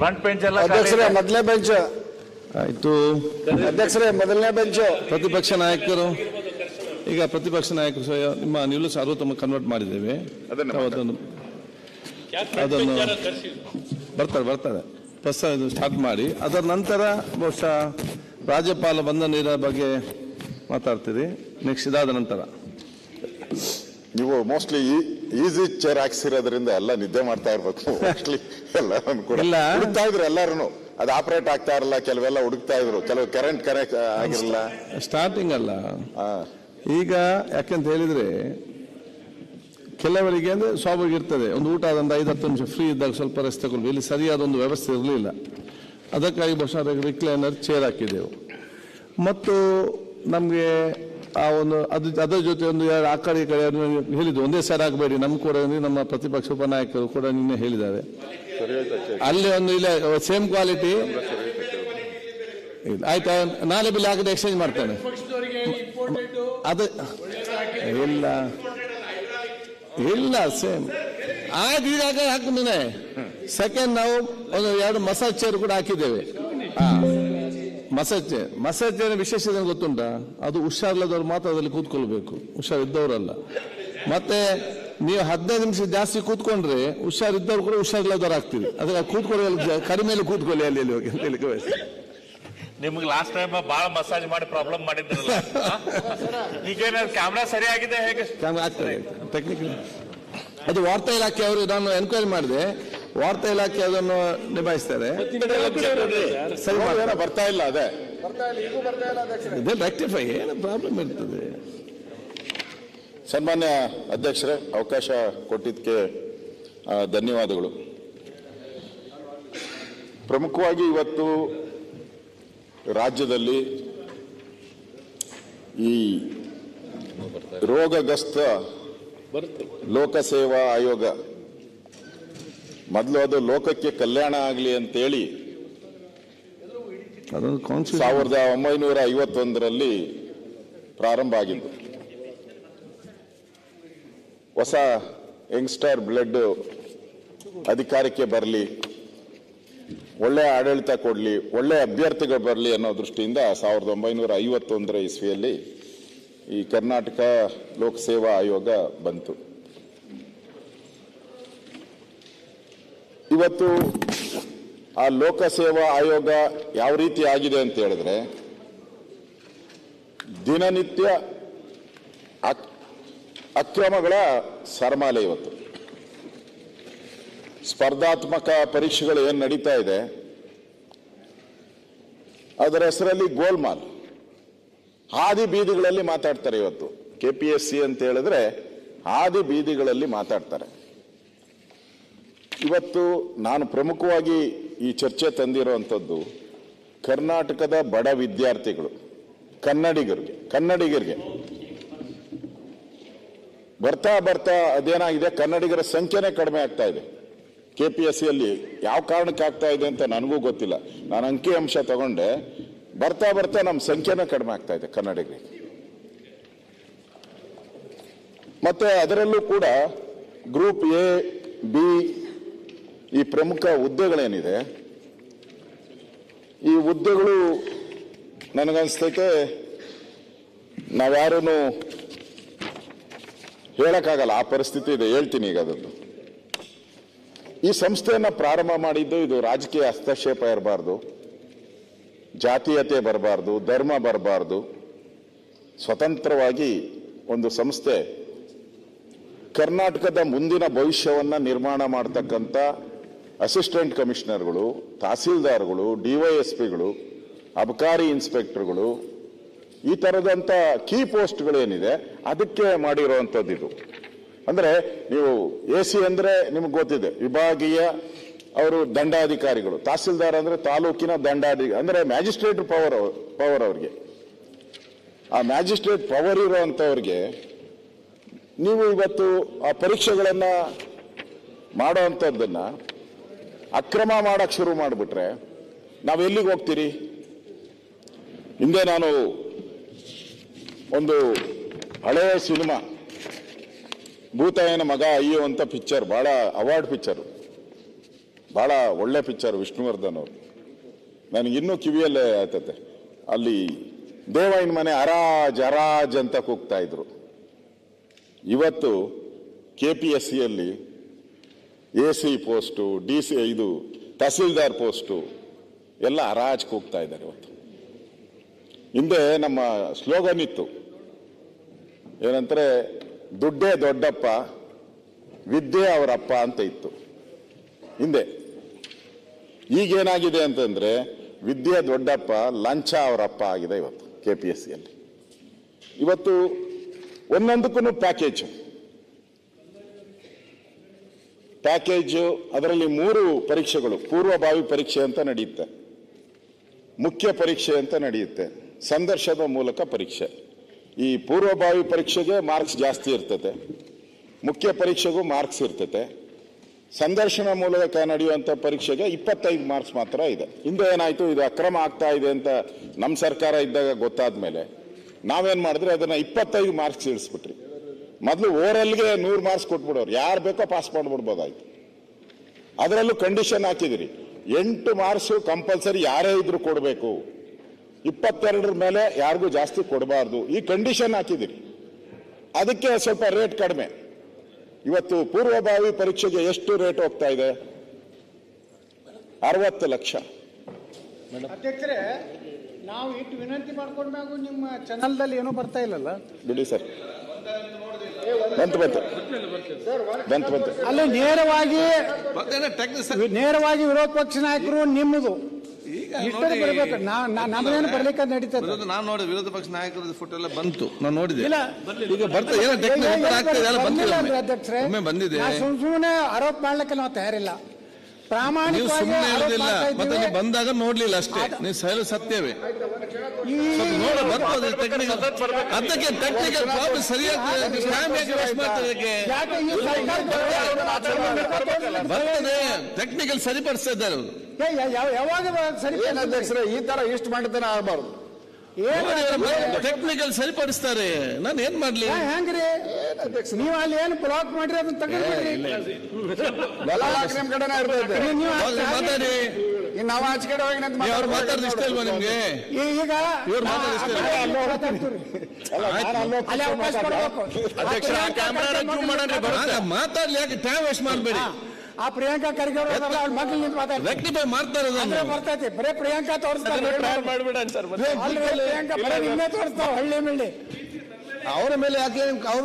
Front bench ಎಲ್ಲ ಅಧ್ಯಕ್ಷರೇ. ಮೊದಲನೇ ಬೆಂಚ್ ಆಯ್ತು. ಅಧ್ಯಕ್ಷರೇ ಮೊದಲನೇ ಬೆಂಚ್ ಪ್ರತಿಪಕ್ಷ ನಾಯಕರು ಈಗ ಪ್ರತಿಪಕ್ಷ ನಾಯಕರು ಸಹ ನಿಮ್ಮ ನಿಲ್ಲು ಸಾರ್ವತಮ ಕನ್ವರ್ಟ್ ಮಾಡಿದ್ದೇವೆ. ಅದನ್ನ ಅದನ್ನು ಬರ್ತಾರೆ ಬರ್ತಾರೆ. ಫಸ್ಟ್ ಇದು ಸ್ಟಾರ್ಟ್ ಮಾಡಿ. ಅದರ ನಂತರ ಬಹುಶಃ ರಾಜ್ಯಪಾಲ ಬಂದ ನೀರ ಬಗ್ಗೆ ಮಾತಾಡ್ತೀರಿ. ನೆಕ್ಸ್ಟ್ ಇದಾದ ನಂತರ. ನೀವು ಮೋಸ್ಟ್ಲಿ ಈಸಿ ಚೇರ್ ಹಾಕ್ಸಿರೋದ್ರಿಂದ ಎಲ್ಲ ನಿದ್ದೆ ಮಾಡ್ತಾ ಇರ್ಬೇಕು. ಎಲ್ಲರೂ ಕೂಡ. ಹುಡುಕ್ತಾ ಇದ್ರು ಎಲ್ಲಾರು ಅದು ಆಪರೇಟ್ ಆಗ್ತಾ ಇರಲ್ಲ ಕೆಲವೆಲ್ಲ ಹುಡುಕ್ತಾ ಇದ್ರು. ಕೆಲವು ಕರೆಂಟ್ ಕನೆಕ್ಟ್ ಆಗಿರಲ್ಲ. ಸ್ಟಾರ್ಟಿಂಗ್ ಅಲ್ಲ. ಈಗ ಯಾಕೆಂತ ಹೇಳಿದ್ರೆ ಕೆಲವರಿಗೆ ಅಂದ್ರೆ ಸ್ವಾಭಾವಿಕ ಇರ್ತದೆ. ಒಂದು ಊಟ ಆದ ಒಂದು ಐದು ಹತ್ತು ನಿಮಿಷ ಫ್ರೀ ಇದ್ದಾಗ ಸ್ವಲ್ಪ ರೆಸ್ಟ್ ಇಲ್ಲಿ ಸರಿಯಾದ ಒಂದು ವ್ಯವಸ್ಥೆ ಇರಲಿಲ್ಲ. ಅದಕ್ಕಾಗಿ ಬಹುಶಃ ರಿಕ್ಲೈನರ್ ಚೇರ್ ಹಾಕಿದೆವು ಮತ್ತು ನಮಗೆ ಆ ಒಂದು ಅದು, ಅದರ ಜೊತೆ ಒಂದು ಎರಡು ಆ ಕಡೆ, ಈ ಕಡೆ ಹೇಳಿದ್ದು. ಒಂದೇ ಸಾರಿ ಆಗಬೇಡಿ. ನಮ್ಮ ಕೂಡ ನಮ್ಮ ಪ್ರತಿಪಕ್ಷ ಉಪನಾಯಕರು ಕೂಡ ನಿನ್ನೆ ಹೇಳಿದ್ದಾರೆ. ಅಲ್ಲಿ ಒಂದು ಇಲ್ಲ ಸೇಮ್ ಕ್ವಾಲಿಟಿ ಆಯ್ತಾ? ನಾಳೆ ಬಿಲ್ ಆಗದೆ ಎಕ್ಸ್ಚೇಂಜ್ ಮಾಡ್ತೇನೆ. ಅದು, ಇಲ್ಲ. ಇಲ್ಲ ಸೇಮ್ ಆಯ್ತು, ಈಗ ಹಾಕಿದ್ದೇನೆ ಸೆಕೆಂಡ್ ನಾವು ಒಂದು ಎರಡು ಮಸಾಜ್ ಚೇರ್ ಕೂಡ ಹಾಕಿದ್ದೇವೆ. ಹಾ. ಮಸಾಜ್ ಚೇರ್ ಮಸಾಜ್ ಚೇರ್ ವಿಶೇಷತೆ ಗೊತ್ತುಂಟಾ? ಅದು ಹುಷಾರಿಲ್ಲದವ್ರು ಮಾತ್ರ ಅದರಲ್ಲಿ ಕೂತ್ಕೊಳ್ಬೇಕು. ಹುಷಾರಿದ್ದವರಲ್ಲ. ಮತ್ತೆ ನೀವು ಹದಿನೈದು ನಿಮಿಷ ಜಾಸ್ತಿ ಕೂತ್ಕೊಂಡ್ರೆ ಹುಷಾರಿದ್ದವ್ರು ಕೂಡ ಹುಷಾರಿಲ್ಲದವ್ರು ಆಗ್ತೀವಿ ಅದ್ರ ಕೂತ್ಕೊಳ್ಳಿ ಕಡಿಮೆ ಕೂತ್ಕೊಳ್ಳಿ ಅಲ್ಲಿ ಅಲ್ಲಿ ಹೋಗಿ ಅಂತ ಹೇಳಿ. ನಿಮ್ಗೆ ಲಾಸ್ಟ್ ಟೈಮ್ ಬಹಳ ಮಸಾಜ್ ಮಾಡಿ ಪ್ರಾಬ್ಲಮ್ ಮಾಡಿದ್ರಲ್ಲ? ಏನಾದ್ರು ಕ್ಯಾಮ್ರಾ ಸರಿ ಆಗಿದೆ ಹೇಗೆ? ಆಗ್ತದೆ ಟೆಕ್ನಿಕಲ್ ಅದು ವಾರ್ತಾ ಇಲಾಖೆ ಅವರು ನಾನು ಎನ್ಕ್ವೈರಿ ಮಾಡಿದೆ. ವಾರ್ತಾ ಇಲಾಖೆ ಅದನ್ನು ನಿಭಾಯಿಸ್ತಾರೆ ಬರ್ತಾ ಇಲ್ಲ ಅದೇ. ಇದೆ ರೆಕ್ಟಿಫೈ ಏನು ಪ್ರಾಬ್ಲಮ್ ಇರ್ತದೆ? ಸನ್ಮಾನ್ಯ ಅಧ್ಯಕ್ಷರೇ ಅವಕಾಶ ಕೊಟ್ಟಿದ್ದಕ್ಕೆ ಧನ್ಯವಾದಗಳು. ಪ್ರಮುಖವಾಗಿ ಇವತ್ತು ರಾಜ್ಯದಲ್ಲಿ ಈ ರೋಗಗ್ರಸ್ತ ಲೋಕಸೇವಾ ಆಯೋಗ ಮೊದಲು ಅದು ಲೋಕಕ್ಕೆ ಕಲ್ಯಾಣ ಆಗಲಿ ಅಂತೇಳಿ ಸಾವಿರದ ಒಂಬೈನೂರ ಐವತ್ತೊಂದರಲ್ಲಿ ಪ್ರಾರಂಭ ಆಗಿದ್ದು. ಹೊಸ ಯಂಗ್ಸ್ಟರ್ ಬ್ಲಡ್ ಅಧಿಕಾರಕ್ಕೆ ಬರಲಿ ಒಳ್ಳೆಯ ಆಡಳಿತ ಕೊಡಲಿ ಒಳ್ಳೆಯ ಅಭ್ಯರ್ಥಿಗಳು ಬರಲಿ ಅನ್ನೋ ದೃಷ್ಟಿಯಿಂದ ಸಾವಿರದ ಒಂಬೈನೂರ ಐವತ್ತೊಂದರ ಇಸ್ವಿಯಲ್ಲಿ ಈ ಕರ್ನಾಟಕ ಲೋಕಸೇವಾ ಆಯೋಗ ಬಂತು. ಇವತ್ತು ಆ ಲೋಕಸೇವಾ ಆಯೋಗ ಯಾವ ರೀತಿ ಆಗಿದೆ ಅಂತ ಹೇಳಿದ್ರೆ, ದಿನನಿತ್ಯ ಅಕ್- ಅಕ್ರಮಗಳ ಸರಮಾಲೆ ಇವತ್ತು. ಸ್ಪರ್ಧಾತ್ಮಕ ಪರೀಕ್ಷೆಗಳು ಏನು ನಡೀತಾ ಇದೆ, ಅದರ ಹೆಸರಲ್ಲಿ ಗೋಲ್ಮಾಲ್. ಹಾದಿ ಬೀದಿಗಳಲ್ಲಿ ಮಾತಾಡ್ತಾರೆ ಇವತ್ತು. ಕೆ ಸಿ ಅಂತ ಹೇಳಿದ್ರೆ ಹಾದಿ ಬೀದಿಗಳಲ್ಲಿ ಮಾತಾಡ್ತಾರೆ. ಇವತ್ತು ನಾನು ಪ್ರಮುಖವಾಗಿ ಈ ಚರ್ಚೆ ತಂದಿರುವಂಥದ್ದು ಕರ್ನಾಟಕದ ಬಡ ವಿದ್ಯಾರ್ಥಿಗಳು, ಕನ್ನಡಿಗರಿಗೆ ಕನ್ನಡಿಗರಿಗೆ. ಬರ್ತಾ ಬರ್ತಾ ಅದೇನಾಗಿದೆ, ಕನ್ನಡಿಗರ ಸಂಖ್ಯೆನೇ ಕಡಿಮೆ ಆಗ್ತಾ ಇದೆ. ಕೆ ಪಿ ಎಸ್ ಸಿಯಲ್ಲಿ ಯಾವ ಕಾರಣಕ್ಕೆ ಆಗ್ತಾ ಇದೆ ಅಂತ ನನಗೂ ಗೊತ್ತಿಲ್ಲ. ನಾನು ಅಂಕಿ ಅಂಶ ತಗೊಂಡೆ. ಬರ್ತಾ ಬರ್ತಾ ನಮ್ಮ ಸಂಖ್ಯೆನೇ ಕಡಿಮೆ ಆಗ್ತಾ ಇದೆ ಕನ್ನಡಿಗರಿಗೆ. ಮತ್ತೆ ಅದರಲ್ಲೂ ಕೂಡ ಗ್ರೂಪ್ ಎ ಬಿ ಈ ಪ್ರಮುಖ ಹುದ್ದೆಗಳೇನಿದೆ, ಈ ಹುದ್ದೆಗಳು ನನಗನ್ಸ್ತೈತೆ ನಾವ್ಯಾರೂ ಹೇಳಕ್ಕಾಗಲ್ಲ. ಆ ಪರಿಸ್ಥಿತಿ ಇದೆ. ಹೇಳ್ತೀನಿ ಈಗ ಅದನ್ನು. ಈ ಸಂಸ್ಥೆಯನ್ನು ಪ್ರಾರಂಭ ಮಾಡಿದ್ದು ಇದು ರಾಜಕೀಯ ಹಸ್ತಕ್ಷೇಪ ಇರಬಾರ್ದು, ಜಾತೀಯತೆ ಬರಬಾರ್ದು, ಧರ್ಮ ಬರಬಾರ್ದು. ಸ್ವತಂತ್ರವಾಗಿ ಒಂದು ಸಂಸ್ಥೆ ಕರ್ನಾಟಕದ ಮುಂದಿನ ಭವಿಷ್ಯವನ್ನು ನಿರ್ಮಾಣ ಮಾಡತಕ್ಕಂಥ ಅಸಿಸ್ಟೆಂಟ್ ಕಮಿಷನರ್ಗಳು, ತಹಸೀಲ್ದಾರ್ಗಳು ಡಿವೈಎಸ್ಪಿಗಳು ಅಬಕಾರಿ ಇನ್ಸ್ಪೆಕ್ಟರ್ಗಳು, ಈ ಥರದಂಥ ಕೀ ಪೋಸ್ಟ್ಗಳೇನಿದೆ, ಅದಕ್ಕೆ ಮಾಡಿರುವಂಥದ್ದು ಇದು. ಅಂದರೆ ನೀವು ಎ ಸಿ ಅಂದರೆ ನಿಮಗೆ ಗೊತ್ತಿದೆ, ವಿಭಾಗೀಯ ಅವರು ದಂಡಾಧಿಕಾರಿಗಳು. ತಹಸೀಲ್ದಾರ್ ಅಂದರೆ ತಾಲೂಕಿನ ದಂಡಾಧಿ, ಅಂದರೆ ಮ್ಯಾಜಿಸ್ಟ್ರೇಟ್ ಪವರ್ ಪವರ್ ಅವ್ರಿಗೆ. ಆ ಮ್ಯಾಜಿಸ್ಟ್ರೇಟ್ ಪವರ್ ಇರುವಂತವ್ರಿಗೆ ನೀವು ಇವತ್ತು ಆ ಪರೀಕ್ಷೆಗಳನ್ನ ಮಾಡೋವಂಥದ್ದನ್ನ ಅಕ್ರಮ ಮಾಡಕ್ ಶುರು ಮಾಡಿಬಿಟ್ರೆ ನಾವು ಎಲ್ಲಿಗೆ ಹೋಗ್ತೀರಿ? ಹಿಂದೆ ನಾನು ಒಂದು ಹಳೆಯ ಸಿನಿಮಾ, ಭೂತಾಯನ ಮಗ ಅಯ್ಯೋ ಅಂತ ಪಿಕ್ಚರ್, ಭಾಳ ಅವಾರ್ಡ್ ಪಿಕ್ಚರ್, ಭಾಳ ಒಳ್ಳೆ ಪಿಕ್ಚರ್ ವಿಷ್ಣುವರ್ಧನ್ ಅವರು. ನನಗೆ ಇನ್ನೂ ಕಿವಿಯಲ್ಲೇ ಆಯ್ತತೆ. ಅಲ್ಲಿ ದೇವಯ್ಯನ ಮನೆ ಅರಾಜ್ ಅರಾಜ್ ಅಂತ ಕೂಗ್ತಾ ಇದ್ರು. ಇವತ್ತು ಕೆ ಪಿ ಎಸ್ ಸಿಯಲ್ಲಿ A C post, D C ಇದು ತಹಸೀಲ್ದಾರ್ ಪೋಸ್ಟು, ಎಲ್ಲ ಹರಾಜ್ಗೆ ಹೋಗ್ತಾ ಇದ್ದಾರೆ ಇವತ್ತು. ಹಿಂದೆ ನಮ್ಮ ಸ್ಲೋಗನ್ ಇತ್ತು. ಏನಂದ್ರೆ, ದುಡ್ಡೇ ದೊಡ್ಡಪ್ಪ, ವಿದ್ಯೆ ಅವರಪ್ಪ ಅಂತ ಇತ್ತು. ಹಿಂದೆ. ಈಗೇನಾಗಿದೆ ಅಂತಂದ್ರೆ, ವಿದ್ಯೆ ದೊಡ್ಡಪ್ಪ, ಲಂಚ ಅವರಪ್ಪ ಆಗಿದೆ ಇವತ್ತು ಕೆ ಪಿ ಎಸ್ ಸಿಯಲ್ಲಿ ಇವತ್ತು ಒಂದೊಂದಕ್ಕೂ ಪ್ಯಾಕೇಜ್ ಪ್ಯಾಕೇಜ್ ಅದರಲ್ಲಿ ಮೂರು ಪರೀಕ್ಷೆಗಳು ಪೂರ್ವಭಾವಿ ಪರೀಕ್ಷೆ ಅಂತ ನಡೆಯುತ್ತೆ. ಮುಖ್ಯ ಪರೀಕ್ಷೆ ಅಂತ ನಡೆಯುತ್ತೆ. ಸಂದರ್ಶನದ ಮೂಲಕ ಪರೀಕ್ಷೆ. ಈ ಪೂರ್ವಭಾವಿ ಪರೀಕ್ಷೆಗೆ ಮಾರ್ಕ್ಸ್ ಜಾಸ್ತಿ ಇರ್ತದೆ ಮುಖ್ಯ ಪರೀಕ್ಷೆಗೂ ಮಾರ್ಕ್ಸ್ ಇರ್ತದೆ ಸಂದರ್ಶನ ಮೂಲಕ ನಡೆಯುವಂಥ ಪರೀಕ್ಷೆಗೆ ಇಪ್ಪತ್ತೈದು ಮಾರ್ಕ್ಸ್ ಮಾತ್ರ ಇದೆ. ಹಿಂದೆ ಏನಾಯಿತು? ಇದು ಅಕ್ರಮ ಆಗ್ತಾ ಇದೆ ಅಂತ ನಮ್ಮ ಸರ್ಕಾರ ಇದ್ದಾಗ ಗೊತ್ತಾದ ಮೇಲೆ ನಾವೇನು ಮಾಡಿದ್ರೆ ಅದನ್ನು ಇಪ್ಪತ್ತೈದು ಮಾರ್ಕ್ಸ್ ಇಳಿಸ್ಬಿಟ್ರಿ. ಮೊದಲು ಓರಲ್ಗೆ ನೂರು ಮಾರ್ಕ್ಸ್ ಕೊಟ್ಬಿಡೋರು. ಯಾರು ಬೇಕೋ ಪಾಸ್ ಮಾಡ್ಬಿಡ್ಬೋದಾಯ್ತು. ಅದರಲ್ಲೂ ಕಂಡೀಷನ್ ಹಾಕಿದಿರಿ. ಎಂಟು ಮಾರ್ಕ್ಸು ಕಂಪಲ್ಸರಿ ಯಾರೇ ಇದ್ರು ಕೊಡಬೇಕು. ಇಪ್ಪತ್ತೆರಡರ ಮೇಲೆ ಯಾರಿಗೂ ಜಾಸ್ತಿ ಕೊಡಬಾರ್ದು. ಈ ಕಂಡೀಷನ್ ಹಾಕಿದಿರಿ. ಅದಕ್ಕೆ ಸ್ವಲ್ಪ ರೇಟ್ ಕಡಿಮೆ. ಇವತ್ತು ಪೂರ್ವಭಾವಿ ಪರೀಕ್ಷೆಗೆ ಎಷ್ಟು ರೇಟ್ ಹೋಗ್ತಾ ಇದೆ? ಅರವತ್ತು ಲಕ್ಷ. ಅಧ್ಯಕ್ಷರೇ ನಾವು ಇಟ್ಟು ವಿನಂತಿ ಮಾಡ್ಕೊಂಡಾಗ ನಿಮ್ಮ ಚಾನಲ್ದಲ್ಲಿ ಏನೂ ಬರ್ತಾ ಇಲ್ಲಲ್ಲ? ಬಿಡಿ ಸರ್. ಬಂತು ಬಂತು. ಬಂತು ಬಂತು. ಅಲ್ಲಿ ನೇರವಾಗಿ ನೇರವಾಗಿ ವಿರೋಧ ಪಕ್ಷ ನಾಯಕರು ನಿಮ್ಮದು. ಬರ್ಬೇಕು. ನಾ ನಾ- ನಮ್ಮದೇನು ಬರ್ಲಿಕ್ಕೆ ನಡೀತದೆ. ವಿರೋಧ ನಾನು ನೋಡಿ ವಿರೋಧ ಪಕ್ಷ ನಾಯಕರ ಫೋಟೋ ಎಲ್ಲ ಬಂತು. ನಾನು ನೋಡಿದೆ. ಇಲ್ಲ. ಈಗ ಬರ್ತದೆ. ಅಧ್ಯಕ್ಷರೇ. ಬಂದಿದೆ. ಸುಮ್ಮನೆ ಆರೋಪ ಮಾಡ್ಲಿಕ್ಕೆ ನಾವು ತಯಾರಿಲ್ಲ. ಪ್ರಾಮಾಣಿಕ ಸುಮ್ಮನೆ ಆರೋಪ ಹೇಳುದಿಲ್ಲ ಮತ್ತೆ ನೀವು ಬಂದಾಗ ನೋಡ್ಲಿಲ್ಲ ಅಷ್ಟೇ. ನೀವು ಸಹ ಸತ್ಯವೇ. ಅದಕ್ಕೆ ಟೆಕ್ನಿಕಲ್ ಪ್ರಾಬ್ಲಮ್ ಬರ್ತದೆ ಟೆಕ್ನಿಕಲ್ ಸರಿಪಡಿಸ್ತಾ ಇದ್ದಾರೆ ಯಾವಾಗ ಸರಿ ಅಧ್ಯಕ್ಷರೇ ಈ ತರ ಇಷ್ಟು ಮಾಡಿದ್ದಾನೆ ಆಗಬಾರ್ದು. ಟೆಕ್ನಿಕಲ್ ಸರಿಪಡಿಸ್ತಾರೆ. ನಾನು ಏನ್ ಮಾಡ್ಲಿ? ಹೆಂಗ್ರಿ? ನೀವು ಅಲ್ಲಿ ಏನು ಬ್ಲಾಕ್ ಮಾಡ್ರಿ ಅದನ್ನ ತಗೊಂಡ್ರಿ ನೀವು- ಆಚೆ ಕಡೆ ಹೋಗಿ ಅವ್ರು ಮಾತಾಡಿದ ಇಷ್ಟ ಇಲ್ವಾ ನಿಮ್ಗೆ? ಈಗ ಇವ್ರು. ಅಧ್ಯಕ್ಷ, ಮಾಡೋಣ, ಮಾತಾಡ್ಲಿ ಯಾಕೆ ಟೈಮ್ ವೇಸ್ಟ್ ಮಾಡಬೇಡಿ. ಆ ಪ್ರಿಯಾಂಕಾ ಖರ್ಗೆ ಅವರು ಮಗ್ಳು ನಿಂತು ಮಾತಾಡ್ತಾರೆ. ಮಾಡ್ತಾರೆ ಅಂದ್ರೆ ಬರ್ತೈತಿ ಬರೇ ಪ್ರಿಯಾಂಕಾ ತೋರಿಸ್ತಾರೆ ಪ್ರಿಯಾಂಕಾ ಬರೇ ನಿನ್ನೆ ತೋರಿಸ್ತಾವ ಹಳ್ಳಿ ಮಿಳ್ಳಿ. ಅವರ ಮೇಲೆ ಯಾಕೆ ಅವ್ರ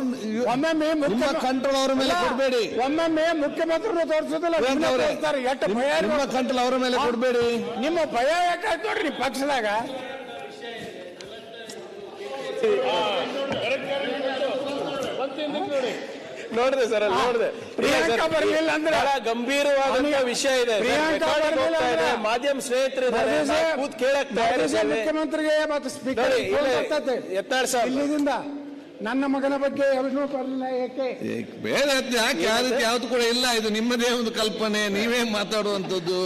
ಒಮ್ಮೊಮ್ಮೆ ನಿಮ್ಮ ಕಂಟ್ರೋಲ್ ಅವರ ಮೇಲೆ ಕೊಡಬೇಡಿ. ಒಮ್ಮೊಮ್ಮೆ ಮುಖ್ಯಮಂತ್ರಿಗಳು ತೋರಿಸೋದಿಲ್ಲ ತೋರಿಸ್ತಾರೆ ಎಷ್ಟು ಭಯ ನಿಮ್ಮ. ಕಂಟ್ರೋಲ್ ಅವರ ಮೇಲೆ ಕೊಡಬೇಡಿ. ನಿಮ್ಮ ಭಯ ಯಾಕಾಯ್ತು ನೋಡ್ರಿ ನಿಮ್ಮ ಪಕ್ಷದಾಗ? ನೋಡಿದೆ ಸರ್ ಅಲ್ಲಿ ನೋಡಿದೆ. ಪ್ರಿಯಾಂಕಾ ಬರಲಿಲ್ಲ ಅಂದ್ರೆ ಬಹಳ ಗಂಭೀರವಾದಂತ ವಿಷಯ ಇದೆ. ಪ್ರಿಯಾಂಕಾ ಅಂದ್ರೆ ಮಾಧ್ಯಮ ಸ್ನೇಹಿತರು ಕೂತ್ ಕೇಳಕ್ ಮುಖ್ಯಮಂತ್ರಿಗೆ ಮತ್ತು ಸ್ಪೀಕರ್ ನೋಡಿ, ಸರ್ ಇಲ್ಲಿಂದ ನನ್ನ ಮಗನ ಬಗ್ಗೆ ಯಾವನ್ನೂ ಬರಲಿಲ್ಲ ಏಕೆ? ಅದ್ ಯಾಕೆ? ರೀತಿ ಯಾವ್ದು ಕೂಡ ಇಲ್ಲ. ಇದು ನಿಮ್ಮದೇ ಒಂದು ಕಲ್ಪನೆ. ನೀವೇ ಮಾತಾಡುವಂತದ್ದು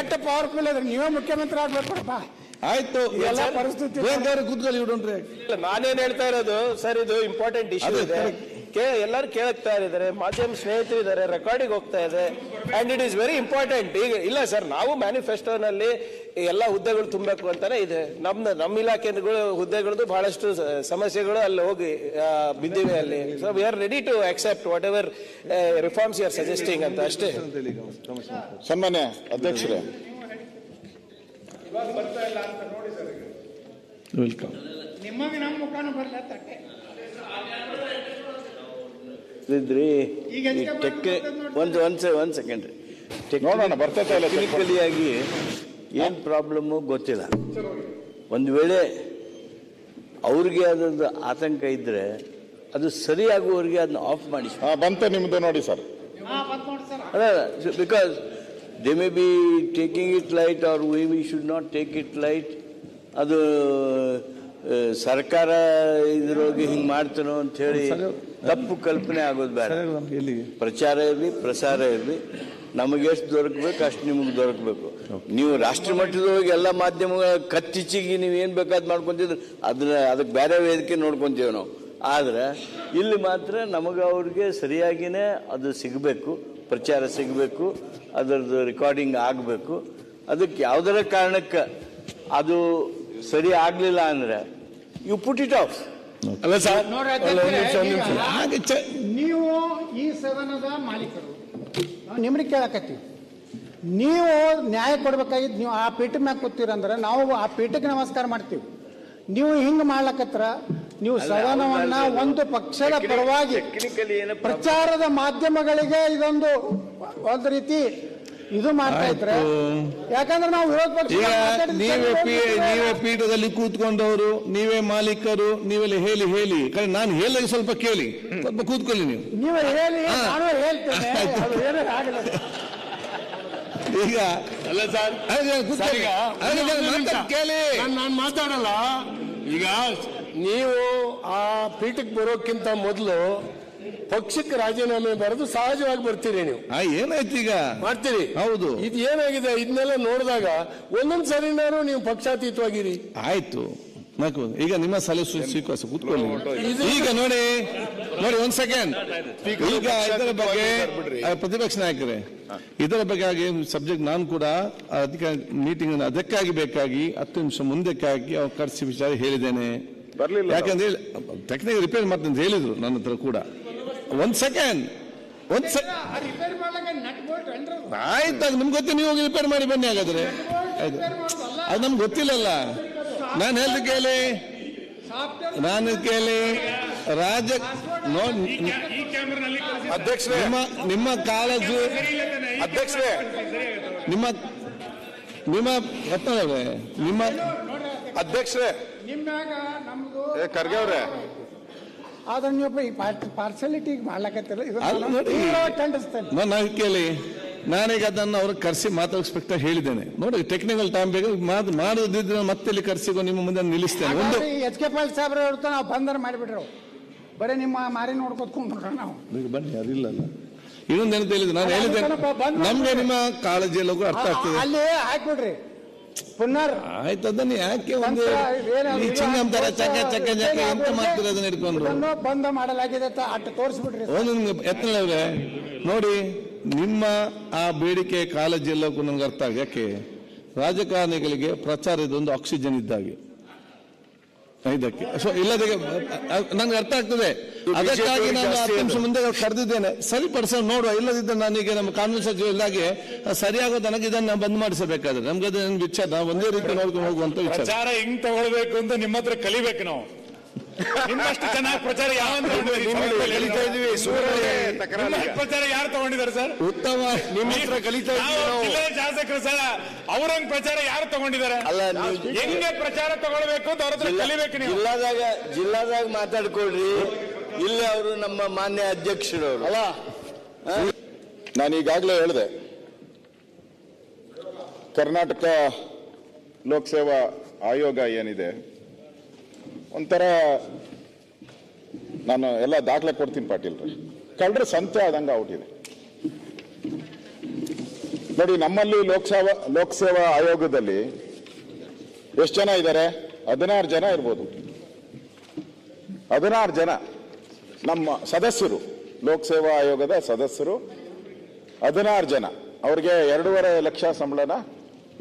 ಎಷ್ಟು ಪವರ್ಫುಲ್ ಅದ್ರ ನೀವೇ ಮುಖ್ಯಮಂತ್ರಿ ಆಗ್ಬೇಕಪ್ಪ. ಆಯ್ತು. ಎಲ್ಲ ಪರಿಸ್ಥಿತಿ ಕೂತ್ಕೊಳ್ಳಿ ಇಡೋಣ್ರಿ ಇಲ್ಲ, ನಾನೇನ್ ಹೇಳ್ತಾ ಇರೋದು? ಸರ್ ಇದು ಇಂಪಾರ್ಟೆಂಟ್ ಇಶ್ಯೂ ಇದೆ. ಕೇ ಎಲ್ಲರೂ ಕೇಳ್ತಾ ಇದ್ದಾರೆ ಮಾಧ್ಯಮ ಸ್ನೇಹಿತರು ಇದ್ದಾರೆ ರೆಕಾರ್ಡಿಗೆ ಹೋಗ್ತಾ ಇದೆ and it is very important ಈಗ ಇಲ್ಲ ಸರ್ ನಾವು ಮ್ಯಾನಿಫೆಸ್ಟೋನಲ್ಲಿ ಎಲ್ಲ ಹುದ್ದೆಗಳು ತುಂಬಬೇಕು ಅಂತಾನೆ ಇದೆ. ನಮ್ದು ನಮ್ಮ ಇಲಾಖೆಗಳು ಹುದ್ದೆಗಳದ್ದು ಬಹಳಷ್ಟು ಸಮಸ್ಯೆಗಳು ಅಲ್ಲಿ ಹೋಗಿ ಬಿದ್ದಿವೆ ಅಲ್ಲಿ. So we are ready to accept whatever reforms you are suggesting ಅಂತ ಅಷ್ಟೇ. ಸನ್ಮಾನ್ಯ ಅಧ್ಯಕ್ಷರೇ. ವೆಲ್ಕಮ್ ನಿಮಗೆ ನಮ್ಮ ಮುಖಾನು ಬರಲ್ಲ ತಟ್ಟೆ? ಇದ್ರಿ ಟೆಕ್ ಒಂದು ಒಂದು ಸೆ ಒಂದು ಸೆಕೆಂಡ್ ನೋಡೋಣ ಬರ್ತೈತೆ ಆಗಿ ಏನು ಪ್ರಾಬ್ಲಮ್ಮು ಗೊತ್ತಿಲ್ಲ. ಒಂದು ವೇಳೆ ಅವ್ರಿಗೆ ಅದೊಂದು ಆತಂಕ ಇದ್ದರೆ ಅದು ಸರಿಯಾಗುವವರಿಗೆ ಅದನ್ನ ಆಫ್ ಮಾಡಿ. ಬಂತೆ ಬಂತು ನಿಮ್ದು ನೋಡಿ ಸರ್. ಅಲ್ಲ because they may be taking it light are we we should not take it light ಅದು ಸರ್ಕಾರ ಇದ್ರೋಗಿ ಹಿಂಗೆ ಮಾಡ್ತಾನೋ ಅಂತ ಹೇಳಿ ತಪ್ಪು ಕಲ್ಪನೆ ಆಗೋದು ಬೇಡ. ಪ್ರಚಾರ ಇರಲಿ ಪ್ರಸಾರ ಇರಲಿ. ನಮಗೆ ಎಷ್ಟು ದೊರಕಬೇಕು ಅಷ್ಟು ನಿಮಗೆ ದೊರಕಬೇಕು. ನೀವು ರಾಷ್ಟ್ರ ಮಟ್ಟದೊಳಗೆ ಎಲ್ಲ ಮಾಧ್ಯಮಗಳ ಕತ್ತಿಚ್ಚಿಗೆ ನೀವು ಏನು ಬೇಕಾದ್ ಮಾಡ್ಕೊತಿದ್ರೆ ಅದನ್ನ ಅದಕ್ಕೆ ಬೇರೆ ವೇದಿಕೆ ನೋಡ್ಕೊತೀವಿ ನಾವು. ಆದರೆ ಇಲ್ಲಿ ಮಾತ್ರ ನಮಗೆ ಅವ್ರಿಗೆ ಸರಿಯಾಗಿನೇ ಅದು ಸಿಗಬೇಕು ಪ್ರಚಾರ ಸಿಗಬೇಕು ಅದರದ್ದು ರೆಕಾರ್ಡಿಂಗ್ ಆಗಬೇಕು. ಅದಕ್ಕೆ ಯಾವುದರ ಕಾರಣಕ್ಕೆ ಅದು ಸರಿ ಆಗಲಿಲ್ಲ ಅಂದ್ರೆ ಯು ಪುಟ್ ಇಟ್ ಆಫ್ ಅಲ್ಲ ಸರ್ ಹಾಗೆ ನೀವು ಈ ಸದನದ ಮಾಲೀಕರು. ನಿಮ್ಗೆ ಕೇಳಕತ್ತೀವಿ ನೀವು ನ್ಯಾಯ ಕೊಡ್ಬೇಕಾಗಿದ್ದು ನೀವು ಆ ಪೀಠ ಮ್ಯಾಗ ಕೂತೀರಂದ್ರೆ ನಾವು ಆ ಪೀಠಕ್ಕೆ ನಮಸ್ಕಾರ ಮಾಡ್ತೀವಿ. ನೀವು ಹಿಂಗ್ ಮಾಡ್ಲಕತ್ರ ನೀವು ಸದನವನ್ನ ಒಂದು ಪಕ್ಷದ ಪರವಾಗಿ ಟೆಕ್ನಿಕಲಿ ಏನೋ ಪ್ರಚಾರದ ಮಾಧ್ಯಮಗಳಿಗೆ ಇದೊಂದು ಒಂದು ರೀತಿ ಇದು ಮಾಡ್ತಾ ಇದ್ರೆ? ಯಾಕಂದ್ರೆ ನಾವು ವಿರೋಧ ಪಕ್ಷ ನೀವೇ ಪೀ ನೀವೇ ಪೀಠದಲ್ಲಿ ಕೂತ್ಕೊಂಡವರು ನೀವೇ ಮಾಲೀಕರು ನೀವೆಲ್ಲ ಹೇಳಿ ಹೇಳಿ. ನಾನು ಹೇಳಿ ಸ್ವಲ್ಪ ಕೇಳಿ. ಸ್ವಲ್ಪ ಕೂತ್ಕೊಳ್ಳಿ ನೀವು. ನೀವೇ ಹೇಳಿ ನಾನು ಹೇಳ್ತೇನೆ. ಅದು ಏನೂ ಆಗಲ್ಲ. ಈಗ ಅಲ್ಲ ಸರ್ ಕೇಳಿ. ನಾನು ಮಾತಾಡಲ್ಲ. ಈಗ ನೀವು ಆ ಪೀಠಕ್ಕೆ ಬರೋಕ್ಕಿಂತ ಮೊದಲು ಪಕ್ಷಕ್ಕೆ ರಾಜೀನಾಮೆ ಬರೆದು ಸಹಜವಾಗಿ ಬರ್ತೀರಿ ನೀವು. ಆ, ಏನಾಯ್ತು ಈಗ? ಮಾಡ್ತೀರಿ. ಹೌದು. ಇದು ಏನಾಗಿದೆ? ಇದನ್ನೆಲ್ಲ ನೋಡಿದಾಗ ಒಂದೊಂದ್ ಸರಿನಾರು ನೀವು ಪಕ್ಷಾತೀತವಾಗಿರಿ. ಆಯ್ತು. ನಾಲ್ಕು ಈಗ ನಿಮ್ಮ ಸಲಹೆ ಸು- ಸ್ವೀಕರಿಸಿ ಕೂತ್ಕೊಳ್ಳಿ. ಈಗ ನೋಡಿ ನೋಡಿ ಒಂದ್ ಸೆಕೆಂಡ್ ಈಗ ಇದರ ಬಗ್ಗೆ ಆ, ಪ್ರತಿಪಕ್ಷ ನಾಯಕರೇ ಇದರ ಬಗ್ಗೆ ಆಗಿ ಸಬ್ಜೆಕ್ಟ್ ನಾನು ಕೂಡ ಅಧಿಕ ಮೀಟಿಂಗ್ ಅದಕ್ಕಾಗಿ ಬೇಕಾಗಿ ಹತ್ತು ನಿಮಿಷ ಮುಂದಕ್ಕಾಗಿ ಅವ್ರು ಕರೆಸಿ ವಿಚಾರ ಹೇಳಿದ್ದೇನೆ. ಬರ್ಲಿಲ್ಲ. ಯಾಕಂದ್ರೆ ಟೆಕ್ನಿಕ್ ರಿಪೇರ್ ಮಾಡ್ತೀನಿ ಅಂತ ಹೇಳಿದ್ರು ನನ್ನ ಹತ್ರ ಕೂಡ. ಒಂದ್ ಸೆಕೆಂಡ್ ಒಂದ್? ಆಯ್ತು ನಿಮ್ಗೆ ಗೊತ್ತಿ ನೀವು ಹೋಗಿ ರಿಪೇರ್ ಮಾಡಿ ಬನ್ನಿ ಹಾಗಾದ್ರೆ. ಆಯ್ತು. ಅದು ನಮ್ಗೆ ಗೊತ್ತಿಲ್ಲಲ್ಲ. ನಾನು ಹೇಳ್ದು ಕೇಳಿ. ನಾನು ಕೇಳಿ. ರಾಜ ನೋಡ್ ಅಧ್ಯಕ್ಷರೇ. ನಿಮ್ಮ ನಿಮ್ಮ ಕಾಲೇಜು ಅಧ್ಯಕ್ಷರೇ. ನಿಮ್ಮ ನಿಮ್ಮ ನಿಮ್ಮ ಅಧ್ಯಕ್ಷರೇ. ಖರ್ಗೆ ಅವ್ರೆ. ನೀವು ಈ ಪಾರ್ಸಲಿಟಿ ಮಾಡ್ಲಕತ್ತಿಲ್ಲ. ಖಂಡಿಸ್ತೇನೆ. ನಾನು ಕೇಳಿ ನಾನೀಗ ಅದನ್ನು ಅವ್ರಿಗೆ ಕರೆಸಿ ಮಾತಾಡಿಸ್ಬೇಕಂತ ಹೇಳಿದ್ದೇನೆ. ನೋಡಿ ಟೆಕ್ನಿಕಲ್ ಟೈಮ್ ಬೇಕು. ಮಾತು ಮಾಡೋದಿದ್ರೆ ಮತ್ತೆ ಇಲ್ಲಿ ಕರೆಸಿಗೋ ನಿಮ್ಮ ಮುಂದೆ ನಿಲ್ಲಿಸ್ತೇನೆ. ಒಂದು ಎಚ್ ಕೆ ಪಾಲ್ ಸಾಹೇಬ್ರ ಇರ್ತಾ ನಾವು ಬಂದರ್ ಮಾಡಿಬಿಟ್ರು. ಬರೀ ನಿಮ್ಮ ಮಾರಿ ನೋಡ್ಕೊತ್ಕೊಂಡ್ಬಿಟ್ರ ನಾವು. ಈಗ ಬನ್ನಿ ಅದಿಲ್ಲಲ್ಲ ಇನ್ನೊಂದು ಏನಂತ ಹೇಳಿದ್ರೆ ನಾನು ಹೇಳಿದ್ದೇನೆ. ನಮ್ಗೆ ನಿಮ್ಮ ಕಾಳಜಿ ಎಲ್ಲ ಅರ್ಥ ಆಗ್ತದೆ. ಅಲ್ಲಿ ಹಾಕ್ಬಿಡ್ರಿ. ಪುನರ್ ಆಯ್ತು ಅದನ್ನ ಯಾಕೆ ಒಂದು ಚಿಂಗಮ್ ತರ ಚಕ್ಕ ಚಕ್ಕ ಚಕ್ಕ ಎಂತ ಮಾಡ್ತೀರ ಅದನ್ನ ಇಟ್ಕೊಂಡು ಬಂದ ಮಾಡಲಾಗಿದೆ ಅಟ್ಟು ತೋರಿಸ್ಬಿಟ್ರಿ ನಿಮ್ಗೆ ಯತ್ನವ್ರೆ ನೋಡಿ ನಿಮ್ಮ ಆ ಬೇಡಿಕೆ ಕಾಳಜಿ ಎಲ್ಲಕ್ಕೂ ನಮ್ಗೆ ಅರ್ಥ ಆಗ ಯಾಕೆ? ರಾಜಕಾರಣಿಗಳಿಗೆ ಪ್ರಚಾರ ಇದೊಂದು ಆಕ್ಸಿಜನ್ ಇದ್ದಾಗೆ. ಇದಕ್ಕೆ. ಸೊ ಇಲ್ಲದೆ ನನಗೆ ಅರ್ಥ ಆಗ್ತದೆ. ಅದಕ್ಕಾಗಿ ನಾನು ಹತ್ತು ನಿಮಿಷ ಮುಂದೆ ಕರೆದಿದ್ದೇನೆ. ಸರಿಪಡಿಸ ನೋಡುವ. ಇಲ್ಲದಿದ್ದರೆ ನಾನೀಗ ನಮ್ಮ ಕಾನೂನು ಸಚಿವ ಇಲ್ಲಾಗಿ ಸರಿಯಾಗೋ ತನಕ ಇದನ್ನ ಬಂದ್ ಮಾಡಿಸಬೇಕಾದ್ರೆ. ನಮ್ಗೆ ಅದು ವಿಚಾರ ಒಂದೇ ರೀತಿ ನೋಡ್ಕೊಂಡು ಹೋಗುವಂತ ವಿಚಾರ. ಹೆಂಗ್ ತಗೊಳ್ಬೇಕು ಅಂತ ನಿಮ್ಮ ಹತ್ರ ಕಲಿಬೇಕು ನಾವು. ನಿಮ್ಮಷ್ಟು ಚೆನ್ನಾಗಿ ಪ್ರಚಾರ ಯಾವ ಪ್ರಚಾರ ಯಾರು ತಗೊಂಡಿದ್ದಾರೆ ಸರ್? ಉತ್ತಮ ನಿಮ್ಮ ಹತ್ರ ಕಲಿತಾ ಶಾಸಕರು ಸರ್ ಅವ್ರಂಗ್ ಪ್ರಚಾರ ಯಾರು ತಗೊಂಡಿದ್ದಾರೆ? ಅಲ್ಲ ನೀವು ಹೆಂಗೆ ಪ್ರಚಾರ ತಗೊಳ್ಬೇಕು ಅಂತ ಅವ್ರ ಹತ್ರ ಕಲಿಬೇಕು ನೀವು. ಜಿಲ್ಲಾದಾಗ ಜಿಲ್ಲಾದಾಗ ಮಾತಾಡ್ಕೊಳ್ರಿ. ಇಲ್ಲಿ ಅವರು ನಮ್ಮ ಮಾನ್ಯ ಅಧ್ಯಕ್ಷರು ಅಲ್ಲ ನಾನು ಈಗಾಗಲೇ ಹೇಳಿದೆ. ಕರ್ನಾಟಕ ಲೋಕಸೇವಾ ಆಯೋಗ ಏನಿದೆ ಒಂಥರ ನಾನು ಎಲ್ಲ ದಾಖಲೆ ಕೊಡ್ತೀನಿ ಪಾಟೀಲ್ ಕಳ್ರೆ ಸಂತೆ ಆದಂಗೆ ಇದೆ ನೋಡಿ, ನಮ್ಮಲ್ಲಿ ಲೋಕಸಭಾ, ಲೋಕಸೇವಾ ಆಯೋಗದಲ್ಲಿ ಎಷ್ಟು ಜನ ಇದ್ದಾರೆ ಹದಿನಾರು ಜನ ಇರ್ಬೋದು. ಹದಿನಾರು ಜನ ನಮ್ಮ ಸದಸ್ಯರು, ಲೋಕಸೇವಾ ಆಯೋಗದ ಸದಸ್ಯರು, ಹದಿನಾರು ಜನ. ಅವ್ರಿಗೆ ಎರಡೂವರೆ ಲಕ್ಷ ಸಂಬಳನ?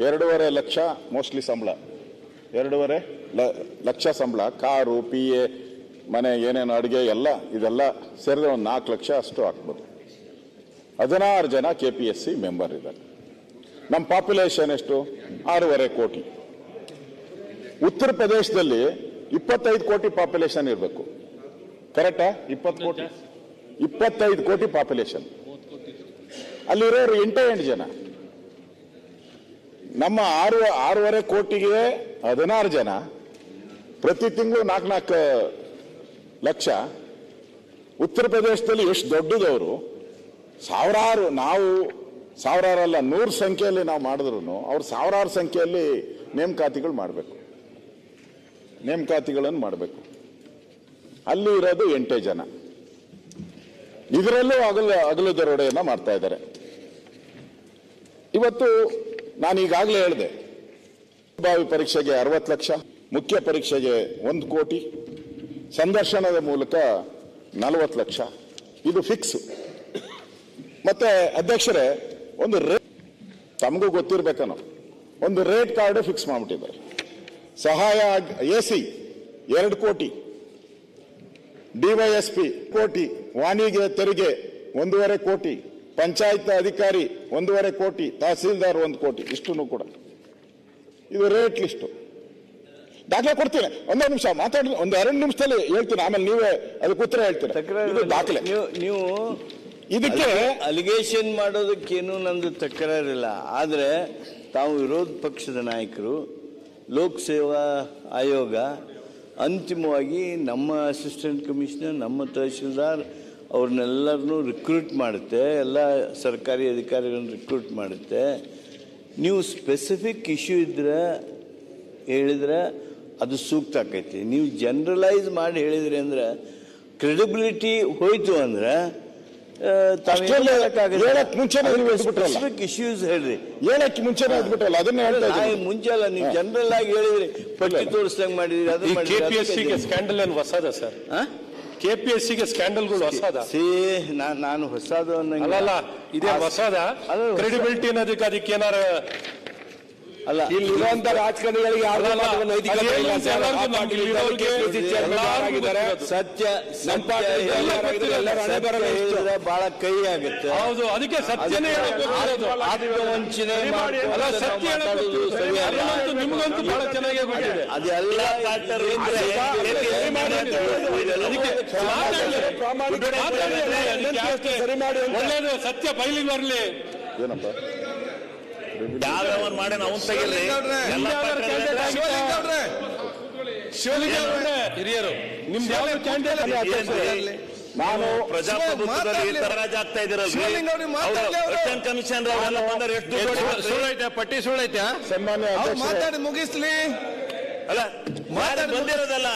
ಎರಡೂವರೆ ಲಕ್ಷ ಮೋಸ್ಟ್ಲಿ ಸಂಬಳ. ಎರಡೂವರೆ ಲಕ್ಷ ಸಂಬಳ, ಕಾರು ಪಿ ಎ ಮನೆ, ಏನೇನು ಅಡುಗೆ, ಎಲ್ಲ, ಇದೆಲ್ಲ ಸೇರಿದ್ರೆ ಒಂದು ನಾಲ್ಕು ಲಕ್ಷ ಅಷ್ಟು ಹಾಕ್ಬೋದು ಹದಿನಾರು ಜನ K P S C member ಇದ್ದಾರೆ. ನಮ್ಮ ಪಾಪ್ಯುಲೇಷನ್ ಎಷ್ಟು? ಆರೂವರೆ ಕೋಟಿ. ಉತ್ತರ ಪ್ರದೇಶದಲ್ಲಿ ಇಪ್ಪತ್ತೈದು ಕೋಟಿ ಪಾಪ್ಯುಲೇಷನ್ ಇರಬೇಕು. ಕರೆಕ್ಟಾ ಇಪ್ಪತ್ತು ಕೋಟಿ. ಇಪ್ಪತ್ತೈದು ಕೋಟಿ ಪಾಪ್ಯುಲೇಷನ್ ಅಲ್ಲಿರೋರು ಎಂಟೇ ಎಂಟು ಜನ. ನಮ್ಮ ಆರು, ಆರೂವರೆ ಕೋಟಿಗೆ ಹದಿನಾರು ಜನ ಪ್ರತಿ ತಿಂಗಳು ನಾಲ್ಕು ನಾಲ್ಕು ಲಕ್ಷ. ಉತ್ತರ ಪ್ರದೇಶದಲ್ಲಿ ಎಷ್ಟು ದೊಡ್ಡದವರು ಸಾವಿರಾರು ನಾವು ಸಾವಿರಾರಲ್ಲ, ನೂರು ಸಂಖ್ಯೆಯಲ್ಲಿ ನಾವು ಮಾಡಿದ್ರು ಅವ್ರು ಸಾವಿರಾರು ಸಂಖ್ಯೆಯಲ್ಲಿ ನೇಮಕಾತಿಗಳು ಮಾಡಬೇಕು. ನೇಮಕಾತಿಗಳನ್ನು ಮಾಡಬೇಕು. ಅಲ್ಲಿ ಇರೋದು ಎಂಟೇ ಜನ. ಇದರಲ್ಲೂ ಅಗಲ ಅಗಲು ದರೋಡೆಯನ್ನು ಮಾಡ್ತಾ ಇದ್ದಾರೆ. ಇವತ್ತು ನಾನು ಈಗಾಗಲೇ ಹೇಳಿದೆ ಬಾವಿ ಪರೀಕ್ಷೆಗೆ ಅರವತ್ತು ಲಕ್ಷ, ಮುಖ್ಯ ಪರೀಕ್ಷೆಗೆ ಒಂದು ಕೋಟಿ, ಸಂದರ್ಶನದ ಮೂಲಕ ನಲವತ್ತು ಲಕ್ಷ. ಇದು ಫಿಕ್ಸ್. ಮತ್ತೆ ಅಧ್ಯಕ್ಷರೇ, ಒಂದು ರೇಟ್ ತಮಗೂ ಗೊತ್ತಿರ್ಬೇಕನೋ ಒಂದು ರೇಟ್ ಕಾರ್ಡ್ ಫಿಕ್ಸ್ ಮಾಡಿಬಿಟ್ಟಿದ್ದಾರೆ. ಸಹಾಯ ಎ ಸಿ, ಎರಡು ಕೋಟಿ. ಡಿವೈಎಸ್ಪಿ ಕೋಟಿ. ವಾಣಿಗೆ ತೆರಿಗೆ, ಒಂದೂವರೆ ಕೋಟಿ. ಪಂಚಾಯತ್ ಅಧಿಕಾರಿ ಒಂದೂವರೆ ಕೋಟಿ ತಹಸೀಲ್ದಾರ್ ಒಂದು ಕೋಟಿ ಇಷ್ಟು ಕೂಡ. ಇದು ರೇಟ್ ಲಿಸ್ಟು. ದಾಖಲೆ ಕೊಡ್ತೀನಿ. ಒಂದೇ ನಿಮಿಷ ಮಾತಾಡಿ ಒಂದು ಎರಡು ನಿಮಿಷದಲ್ಲಿ ಹೇಳ್ತೀನಿ. ಆಮೇಲೆ ನೀವೇ ಅದಕ್ಕೆ ಉತ್ತರ ಹೇಳ್ತೀರಾ. ದಾಖಲೆ. ನೀವು ನೀವು ಇದಕ್ಕೆ ಅಲಿಗೇಷನ್ ಮಾಡೋದಕ್ಕೇನು ನಂದು ತಕರಾರಿಲ್ಲ. ಆದರೆ ತಾವು ವಿರೋಧ ಪಕ್ಷದ ನಾಯಕರು ಲೋಕ ಸೇವಾ ಆಯೋಗ ಅಂತಿಮವಾಗಿ ನಮ್ಮ ಅಸಿಸ್ಟೆಂಟ್ ಕಮಿಷನರ್ ನಮ್ಮ ತಹಶೀಲ್ದಾರ್ ಅವ್ರನ್ನೆಲ್ಲರನ್ನೂ ರಿಕ್ರೂಟ್ ಮಾಡುತ್ತೆ ಎಲ್ಲ ಸರ್ಕಾರಿ ಅಧಿಕಾರಿಗಳನ್ನ ರಿಕ್ರೂಟ್ ಮಾಡುತ್ತೆ. ನೀವು ಸ್ಪೆಸಿಫಿಕ್ ಇಶ್ಯೂ ಇದ್ರೆ ಹೇಳಿದ್ರೆ ಅದು ಸೂಕ್ತ ಆಕೈತಿ. ನೀವು ಜನರಲೈಸ್ ಮಾಡಿ ಹೇಳಿದ್ರಿ ಅಂದ್ರೆ ಕ್ರೆಡಿಬಿಲಿಟಿ ಹೋಯ್ತು ಅಂದ್ರೆ. ಸ್ಪೆಸಿಫಿಕ್ ಇಶ್ಯೂಸ್ ಹೇಳ್ರಿ. ಹೇಳಕ್ಕೆ ಮುಂಚೆ ಅದನ್ನ ಹೇಳ್ತಾ ಮುಂಚೆ ಅಲ್ಲ ನೀವು ಜನರಲ್ ಆಗಿ ಹೇಳಿದ್ರಿ ಪಟ್ಟಿ ತೋರಿಸ್ದಂಗೆ ಮಾಡಿದ್ರಿ ಅದು ಕೆಪಿಎಸ್ಸಿಗೆ ಸ್ಕ್ಯಾಂಡಲ್ ಏನು ಹೊಸದ ಸರ್? ಆ? ಕೆಪಿಎಸ್ಸಿಗೆ ಸ್ಕ್ಯಾಂಡಲ್ಗಳು ಹೊಸದ ಸೇ ನಾನು ಹೊಸದು ಅನ್ನಂಗಿಲ್ಲ. ಅಲ್ಲಲ್ಲ ಇದೇ ಹೊಸದ ಅಲ್ಲ, ಹೊಸ- ಕ್ರೆಡಿಬಿಲಿಟಿ ಅನ್ನೋದಕ್ಕೆ ಅದಕ್ಕೆ ಏನಾರ ಅಲ್ಲ ಇಲ್ಲಿರುವಂತ ರಾಜಕಾರಣಿಗಳಿಗೆ ಸತ್ಯ ಬಹಳ ಕೈ ಆಗುತ್ತೆ. ಹೌದು ಅದಕ್ಕೆ ಸತ್ಯನೇ ವಂಚನೆ ನಿಮ್ಗಂತೂ ಬಹಳ ಚೆನ್ನಾಗೇ ಗೊತ್ತಿದೆ. ಅದೆಲ್ಲ ಒಳ್ಳೇದು ಸತ್ಯ ಫೈಲಿಂಗ್ ಬರಲಿ. ಏನಪ್ಪ? ಯಾವ್ಯಾವ ಮಾಡಿ ನಾವು ತೆಗಿಲಿ. ಹಿರಿಯರು ನಿಮ್ದು ಯಾವ ಕ್ಯಾಂಡಿಡೇಟ್ ನಾನು ಪ್ರಜಾಪ್ರಭುತ್ವದಲ್ಲಿ ಈ ತರ ರಾಜ ಆಗ್ತಾ ಇದ್ದೀರಲ್ಲ ಕಮಿಷನ್ ಅವರೆಲ್ಲ ಬಂದ್ರೆ ಎಷ್ಟು? ಸುಳ್ಳೈತೆ ಪಟ್ಟಿ ಸುಳ್ಳೈತೆ ಸನ್ಮಾನ್ಯ ಮುಗಿಸ್ಲಿ. ಅಲ್ಲ ಮಾತಾಡಿ ಬಂದಿರೋದಲ್ಲ?